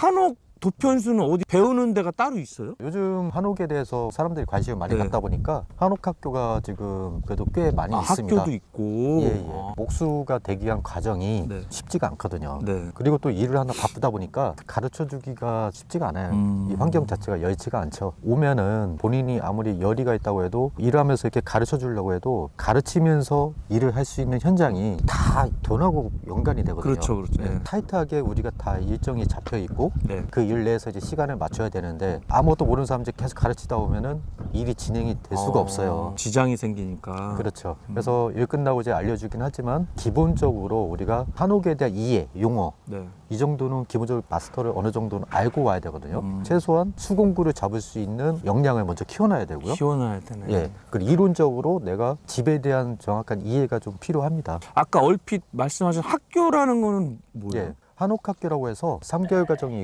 한옥 도편수는 어디 배우는 데가 따로 있어요? 요즘 한옥에 대해서 사람들이 관심을 많이 네. 갖다 보니까 한옥 학교가 지금 그래도 꽤 많이 아, 있습니다. 학교도 있고. 예, 예. 아, 목수가 되기 위한 과정이 네. 쉽지가 않거든요. 네. 그리고 또 일을 하나 바쁘다 보니까 가르쳐 주기가 쉽지가 않아요. 음. 이 환경 자체가 여의치가 않죠. 오면은 본인이 아무리 열의가 있다고 해도 일을 하면서 이렇게 가르쳐 주려고 해도 가르치면서 일을 할 수 있는 현장이 다 돈하고 연관이 되거든요. 그렇죠, 그렇죠. 네, 네. 타이트하게 우리가 다 일정이 잡혀 있고 네. 그일 내에서 이제 시간을 맞춰야 되는데 아무것도 모르는 사람들이 계속 가르치다 보면은 일이 진행이 될 수가 어, 없어요. 지장이 생기니까. 그렇죠. 그래서 일 끝나고 이제 알려주긴 하지만 기본적으로 우리가 한옥에 대한 이해, 용어 네. 이 정도는 기본적으로 마스터를 어느 정도는 알고 와야 되거든요. 음. 최소한 수공구를 잡을 수 있는 역량을 먼저 키워놔야 되고요. 키워놔야 되네. 예. 그리고 이론적으로 내가 집에 대한 정확한 이해가 좀 필요합니다. 아까 얼핏 말씀하신 학교라는 거는 뭐예요? 예. 한옥학교라고 해서 3개월 과정이